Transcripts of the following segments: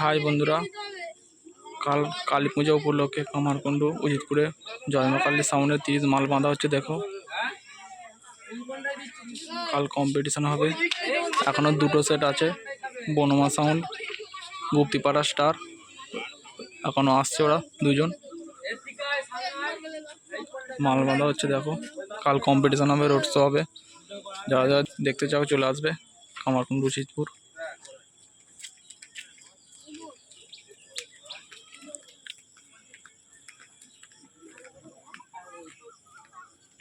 High বন্ধুরা, কাল কালী পূজা উপলক্ষে কামারকুণ্ড, উজিতপুরে জয়মা কালী সাউন্ডের তিরিশ মাল বাঁধা হচ্ছে, দেখো। কাল কম্পিটিশন হবে। এখনও দুটো সেট আছে, বনমা সাউন্ড, গুপ্তিপাড়া স্টার, এখনও আসছে ওরা দুজন। মাল বাঁধা হচ্ছে, দেখো। কাল কম্পিটিশন হবে রোড শো হবে। যারা যারা দেখতে চাও চলে আসবে, কামারকুণ্ড উচিতপুর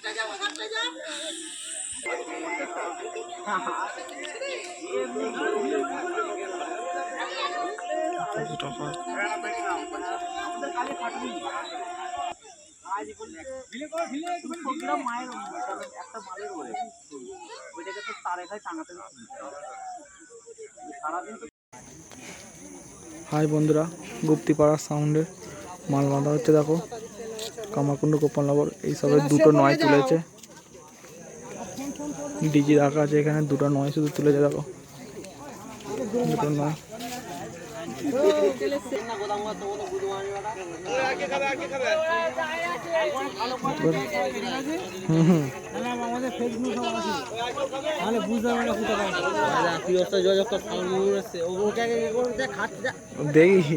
ওধারটায় যাও, ওধারটায় যাও। হাই বন্ধুরা গুপ্তিপাড়া সাউন্ডে মাল বাঁধা হচ্ছে দেখো কামারকুণ্ড গোপালনগর এইসবের দুটো নয় তুলেছে। ডিজি রাখা আছে এখানে, দুটো নয় শুধু তুলেছে, দেখো। দুটো নয়। দেখি।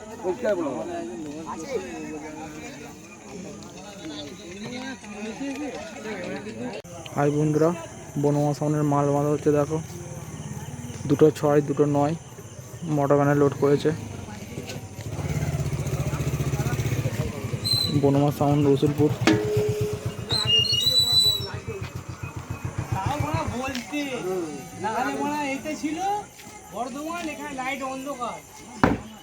হাই বন্ধুরা, বনমা সাউনের মাল বাঁধা হচ্ছে, দেখো। দুটো ছয়, দুটো নয় মোটর ভ্যানে লোড করেছে। বনমা সাউন্ড রসুলপুর। ছিল বর্ধমান, এখানে লাইট অন্ধকার।